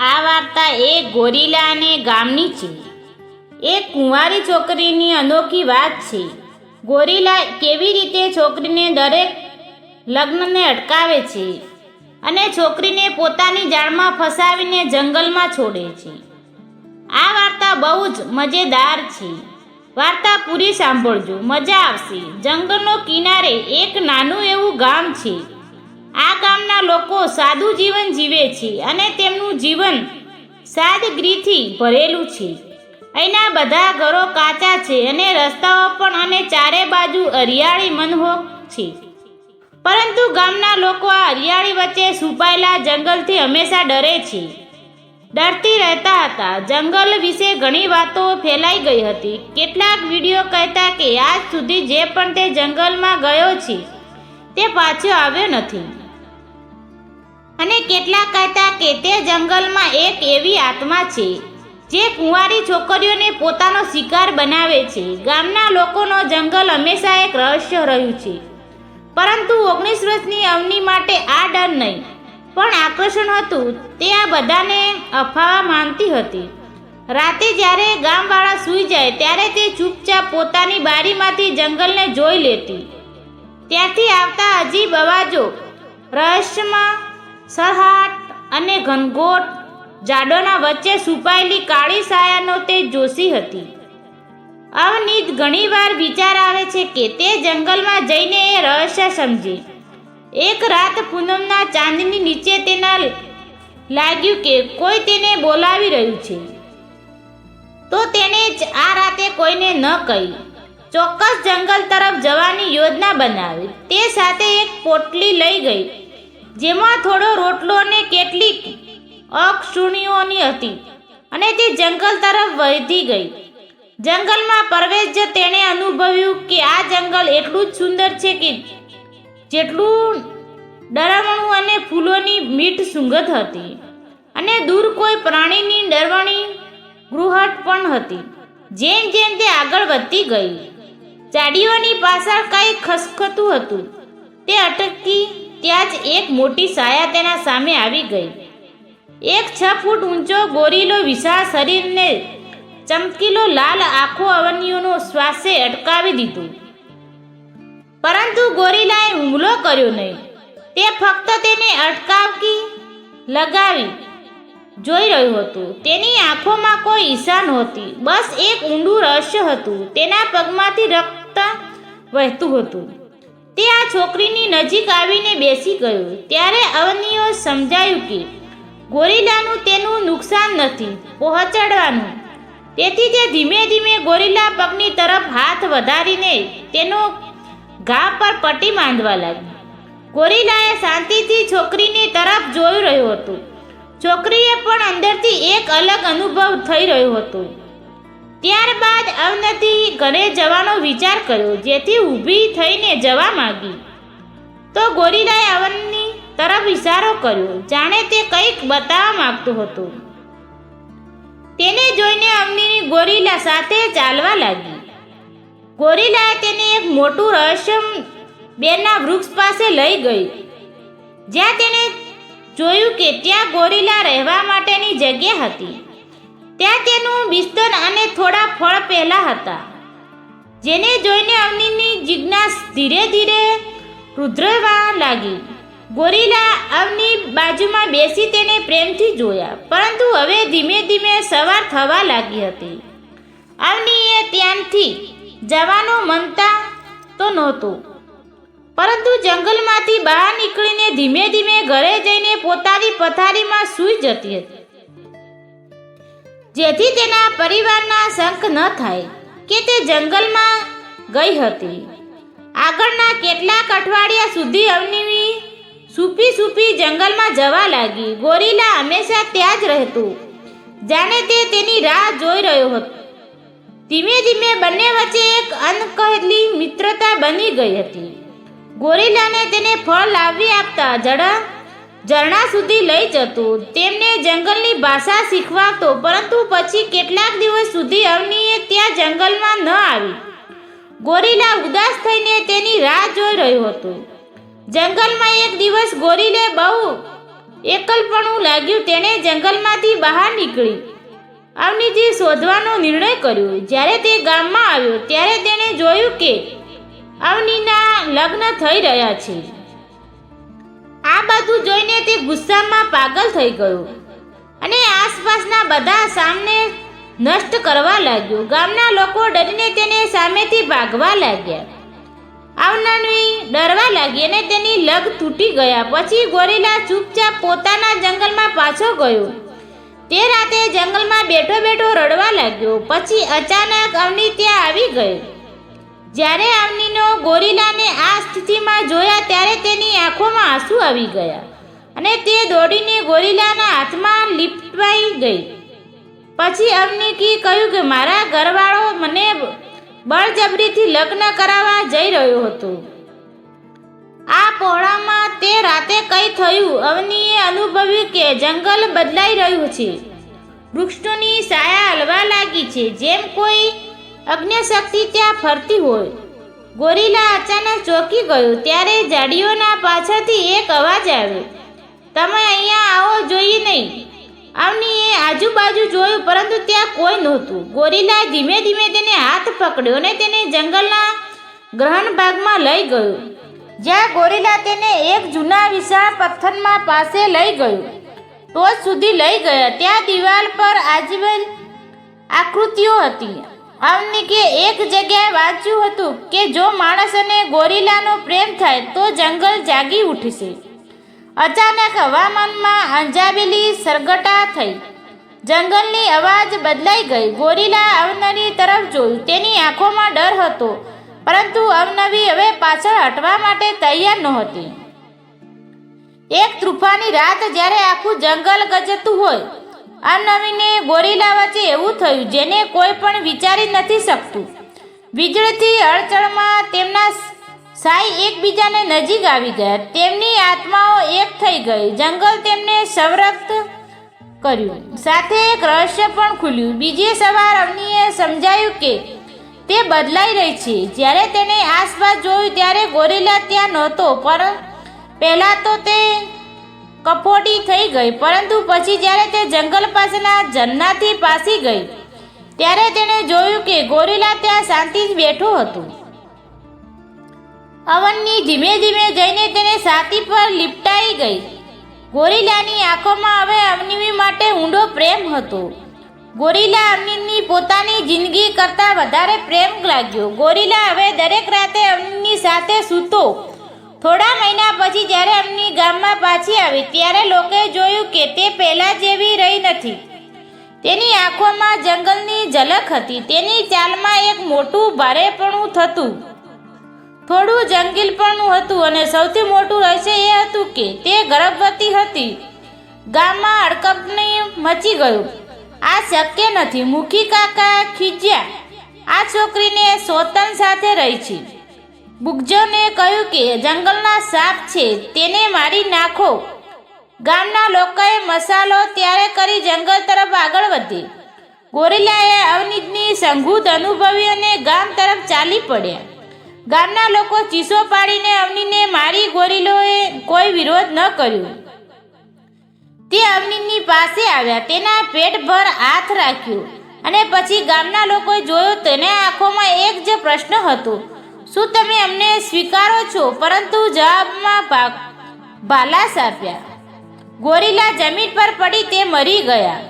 આ વાર્તા એક ગોરીલા અને ગામની છે. એક કુંવારી છોકરીની અનોખી વાત છે. ગોરીલા કેવી રીતે છોકરીને દરેક લગ્નને અટકાવે છે અને છોકરીને પોતાની જાળમાં ફસાવીને જંગલમાં છોડે છે. આ વાર્તા બહુ જ મજેદાર છે. વાર્તા પૂરી સાંભળજો, મજા આવશે. જંગલનો કિનારે એક નાનું એવું ગામ છે. આ ગામના લોકો સાદું જીવન જીવે છે અને તેમનું જીવન સાદગીરીથી ભરેલું છે. અહીંના બધા ઘરો કાચા છે અને રસ્તાઓ પણ અને ચારે બાજુ હરિયાળી મનહોક છે. પરંતુ ગામના લોકો આ હરિયાળી વચ્ચે છુપાયેલા જંગલથી હંમેશા ડરે છે. ડરતી રહેતા હતા. જંગલ વિશે ઘણી વાતો ફેલાઈ ગઈ હતી. કેટલાક વીડિયો કહેતા કે આજ સુધી જે પણ તે જંગલમાં ગયો છે, તે પાછો આવ્યો નથી. અને કેટલાક કહેતા કે તે જંગલમાં એક એવી આત્મા છે, જે કુંવારી છોકરીઓને પોતાનો શિકાર બનાવે છે. ગામના લોકોનો જંગલ હંમેશા એક રહસ્ય રહ્યું છે. પરંતુ ઓગણીસ વર્ષની અવની માટે આ ડર નહીં, પણ આકર્ષણ હતું. તે આ બધાને અફાવા માનતી હતી. રાતે જ્યારે ગામવાળા સૂઈ જાય, ત્યારે તે ચૂપચાપ પોતાની બારીમાંથી જંગલને જોઈ લેતી. ત્યાંથી આવતા અજીબ અવાજો, રહસ્યમાં સરહાટ અને ઘનઘોટ જાડોના વચ્ચે સુપાયેલી કાળી સાયાનો તે જોશી હતી. અવનીત ઘણીવાર વિચાર આવે છે કે તે જંગલમાં જઈને એ રહસ્ય સમજે. એક રાત પૂનમના ચાંદની નીચે તેના લાગ્યું કે કોઈ તેને બોલાવી રહ્યું છે. તો તેને જ આ રાતે કોઈને ન કહી. ચોક્કસ જંગલ તરફ જવાની યોજના બનાવી. તે સાથે એક પોટલી લઈ ગઈ. જેમાં થોડો રોટલો અને કેટલીક અક્ષુણીઓની હતી અને તે જંગલ તરફ વહેતી ગઈ. જંગલમાં પ્રવેશ તેણે અનુભવ્યું કે આ જંગલ એટલું જ સુંદર છે કે જેટલું ડરામણું અને ફૂલોની મીઠ સુગંધ હતી અને દૂર કોઈ પ્રાણીની ડરવણી ગૃહટ પણ હતી. જેમ જેમ તે આગળ વધતી ગઈ, ચાડીઓની પાછળ કંઈ ખસખતું હતું, તે અટકી ત્યાં જ એક મોટી સાયા તેના સામે આવી ગઈ. એક છ ફૂટ ઊંચો ગોરીલો વિશાળ શરીરને ચમકીલો લાલ આખો અવનીઓનો શ્વાસે અટકાવી દીધું. પરંતુ ગોરીલાએ હુમલો કર્યો નહીં. તે ફક્ત તેને અટકાવકી લગાવી જોઈ રહ્યું હતું. તેની આંખોમાં કોઈ ઈશા નહોતી બસ એક ઊંડું રહસ્ય હતું. તેના પગમાંથી રક્ત વહેતું હતું. તે આ છોકરીની નજીક આવીને બેસી ગયો. ત્યારે અવનીઓ સમજાયું કે ગોરીલાનું તેનું નુકસાન નથી, પહોંચાડવાનું. તેથી તે ધીમે ધીમે ગોરીલા પગની તરફ હાથ વધારીને તેનો ઘા પર પટ્ટી બાંધવા લાગી ગોરીલાએ શાંતિથી છોકરીની તરફ જોઈ રહ્યો હતો. છોકરીએ પણ અંદરથી એક અલગ અનુભવ થઈ રહ્યો હતો. ત્યારબાદ અવનતી ઘરે જવાનો વિચાર કર્યો, જેથી ઊભી થઈને જવા માંગી. તો ગોરીલાએ અવનની તરફ ઇશારો કર્યો, જાણે તે કંઈક બતાવવા માંગતો હતો. તેને જોઈને અવનીની ગોરીલા સાથે ચાલવા લાગી. ગોરીલાએ તેને એક મોટું રહસ્ય બેના વૃક્ષ પાસે લઈ ગઈ. જ્યાં તેને જોયું કે ત્યાં ગોરીલા રહેવા માટેની જગ્યા હતી. ત્યાં તેનું બિસ્તર અને થોડા ફળ પહેલા હતા. જેને જોઈને અવનીની જિજ્ઞાસ ધીરે ધીરે રુદ્રવા લાગી. ગોરીલા અવની બાજુમાં બેસી તેને પ્રેમથી જોયા, પરંતુ હવે ધીમે ધીમે સવાર થવા લાગી હતી. અવનીએ ત્યાંથી જવાનું મનતા તો નહોતું, પરંતુ જંગલમાંથી બહાર નીકળીને ધીમે ધીમે ઘરે જઈને પોતાની પથારીમાં સૂઈ જતી હતી. જેથી તેના પરિવારના શંખ ન થાય કે તે જંગલમાં ગઈ હતી. આગળના કેટલાક અઠવાડિયા સુધી અવનવી સૂપી સૂપી જંગલમાં જવા લાગી. ગોરીલા હંમેશા ત્યાં જ રહેતું. જાણે તે તેની રાહ જોઈ રહ્યો હતો. ધીમે ધીમે બંને વચ્ચે એક અનકહેલી મિત્રતા બની ગઈ હતી. ગોરીલાને તેને ફળ લાવી આપતા જડા ઝરણા સુધી લઈ જતું. તેમને જંગલની ભાષા શીખવાડતો, પરંતુ પછી કેટલાક દિવસ સુધી અવનીએ ત્યાં જંગલમાં ન આવી. ગોરીલા ઉદાસ થઈને તેની રાહ જોઈ રહ્યો હતો. જંગલમાં એક દિવસ ગોરીલે બહુ એકલપણું લાગ્યું, તેણે જંગલમાંથી બહાર નીકળી. અવનીજી શોધવાનો નિર્ણય કર્યો. જ્યારે તે ગામમાં આવ્યો, ત્યારે તેણે જોયું કે અવનીના લગ્ન થઈ રહ્યા છે. આ બધું જોઈને તે ગુસ્સામાં પાગલ થઈ ગયો. અને આસપાસના બધા સામને નષ્ટ કરવા લાગ્યો. ગામના લોકો ડરીને તેને સામેથી ભાગવા લાગ્યા. આવનારી ડરવા લાગી અને તેની લગ તૂટી ગયા. પછી ગોરીલા ચૂપચાપ પોતાના જંગલમાં પાછો ગયો. તે રાતે જંગલમાં બેઠો બેઠો રડવા લાગ્યો. પછી અચાનક અવની ત્યાં આવી ગયો જ્યારે અવનીનો ગોરીલાને આ સ્થિતિમાં જોયા ત્યારે તેની આંખોમાં આંસુ આવી ગયા અને તે દોડીને ગોરીલાના હાથમાં લીપટવાઈ ગઈ. પછી અવનિકી કહ્યું કે, મારા ઘરવાળો મને બળજબરીથી લગ્ન કરાવવા જઈ રહ્યો હતો. આ પહોળામાં તે રાતે કઈ થયું? અવનીએ અનુભવ્યું કે, જંગલ બદલાઈ રહ્યું છે. વૃક્ષોની છાયા હલવા લાગી છે. જેમ કોઈ અગ્નિશક્તિ ત્યાં ફરતી હોય. ગોરીલા અચાનક ચોંકી ગયો, ત્યારે ઝાડીઓના પાછળથી એક અવાજ આવ્યો, તમે અહીંયા આવો જોઈએ નહીં. અવનીએ આજુબાજુ જોયું, પરંતુ ત્યાં કોઈ નહોતું. ગોરીલા ધીમે ધીમે તેને હાથ પકડ્યો અને તેને જંગલના ગ્રહણ ભાગમાં લઈ ગયો, જ્યાં ગોરીલા તેને એક જૂના વિશાળ પથ્થરમાં પાસે લઈ ગયો. ટોચ સુધી લઈ ગયા. ત્યાં દિવાલ પર આજીવન આકૃતિઓ હતી. અવનીકે એક જગ્યાએ વાંચ્યું હતું કે જો માણસ અને ગોરીલાનો પ્રેમ થાય તો જંગલ જાગી ઉઠશે. અચાનક હવામાનમાં અંજાવેલી સરગટા થઈ. જંગલની અવાજ બદલાઈ ગઈ. ગોરીલા અવનવી તરફ જોયું તેની આંખોમાં ડર હતો, પરંતુ અવનવી હવે પાછળ હટવા માટે તૈયાર નહોતી. એક તૂફાની રાત જ્યારે આખું જંગલ ગજતું હોય અવનવીને ગોરીલા વચ્ચે એવું થયું જેને કોઈ પણ વિચારી નથી શકતું. વીજળીથી અડચણમાં તેમના સાઈ એકબીજાને નજીક આવી ગયા. તેમની આત્માઓ એક થઈ ગઈ. જંગલ તેમને સંરક્ષ કર્યું. સાથે એક રહસ્ય પણ ખુલ્યું. બીજી સવાર અવનીએ સમજાયું કે તે બદલાઈ રહી છે. જ્યારે તેને આસપાસ જોયું ત્યારે ગોરીલા ત્યાં નહોતો, પર, પહેલાં તો તે કફોડી થઈ ગઈ, પરંતુ પછી જ્યારે તે જંગલ પાસેના ઝરણાથી પાસી ગઈ, ત્યારે તેણે જોયું કે ગોરીલા ત્યાં શાંતિ જ બેઠો હતો. અવનની ધીમે ધીમે જઈને તેને છાતી પર લીપટાઈ ગઈ. ગોરીલાની આંખોમાં હવે અવનવી માટે ઊંડો પ્રેમ હતો. ગોરીલા અવનીની પોતાની જિંદગી કરતાં વધારે પ્રેમ લાગ્યો. ગોરીલા હવે દરેક રાતે અવનીની સાથે સૂતો. થોડા મહિના પછી જ્યારે એમની ગામમાં પાછી આવી, ત્યારે લોકોએ જોયું કે તે પહેલાં જેવી રહી નથી. તેની આંખોમાં જંગલની ઝલક હતી. તેની ચાલમાં એક મોટું ભારેપણું થતું. થોડું જંગીલપણું હતું અને સૌથી મોટું રહસ્ય એ હતું કે તે ગર્ભવતી હતી. ગામમાં અડકપણી મચી ગયું. આ શક્ય નથી. મુખી કાકા ખીજ્યા. આ છોકરીને સોતન સાથે રહી છે. બુગજોને કહ્યું કે, જંગલના સાપ છે, તેને મારી નાખો. ગામના લોકોએ મસાલો ત્યારે કરી જંગલ તરફ આગળ વધી. ગોરીલાએ અવનીતની સંગૂત અનુભવી અને ગામ તરફ ચાલી પડ્યા. ગામના લોકો ચીસો પાડીને અવનીને મારી ગોરીલોએ કોઈ વિરોધ ન કર્યો. તે અવનીની પાસે આવ્યા, તેના પેટ પર હાથ રાખ્યો અને પછી ગામના લોકોએ જોયું, તેને આંખોમાં એક જ પ્રશ્ન હતો. શું તમે અમને સ્વીકારો છો? પરંતુ જવાબમાં ભાગ ભાલાસ આપ્યા ગોરીલા જમીન પર પડી તે મરી ગયા.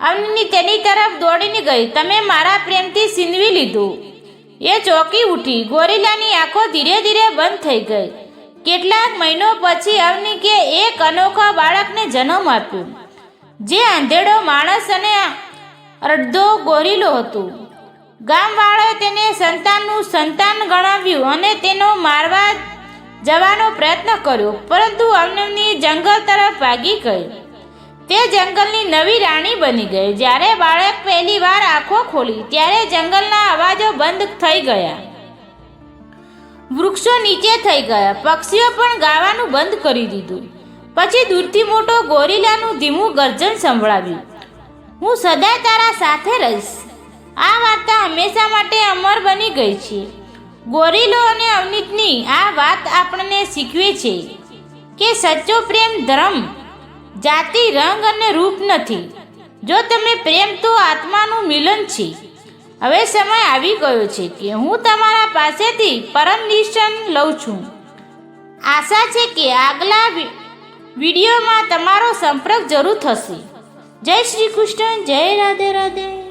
અમની તેની તરફ દોડીને ગઈ. તમે મારા પ્રેમથી સિંધવી લીધું. એ ચોકી ઉઠી. ગોરીલાની આંખો ધીરે ધીરે બંધ થઈ ગઈ. કેટલાક મહિનો પછી અવની કે એક અનોખા બાળકને જન્મ આપ્યો. જે આંધેડો માણસ અને અડધો ગોરીલો હતો. ગામવાળાએ તેને સંતાનનું સંતાન ગણાવ્યું અને તેનો મારવા જવાનો પ્રયત્ન કર્યો, પરંતુ અવનવની જંગલ તરફ ભાગી ગઈ. તે જંગલની નવી રાણી બની ગઈ. જ્યારે બાળક પહેલી વાર આંખો ખોલી, ત્યારે જંગલના અવાજો બંધ થઈ ગયા. વૃક્ષો નીચે થઈ ગયા. પક્ષીઓ પણ ગાવાનું બંધ કરી દીધું. પછી દૂરથી મોટો ગોરીલાનું ધીમું ગર્જન સંભળાવ્યું. હું સદાય તારા સાથે રહીશ. આ વાર્તા હંમેશા માટે અમર બની ગઈ છે. ગોરીલો અને અવનીતની આ વાત આપણને શીખવે છે કે સચ્ચો પ્રેમ ધર્મ, જાતિ, રંગ અને રૂપ નથી. જો તમે પ્રેમ તો આત્માનું મિલન છે. હવે સમય આવી ગયો છે કે હું તમારા પાસેથી પરમિશન લઉં છું. આશા છે કે આગલા વિડીયોમાં તમારો સંપર્ક જરૂર થશે. જય શ્રી કૃષ્ણ, જય રાધે રાધે.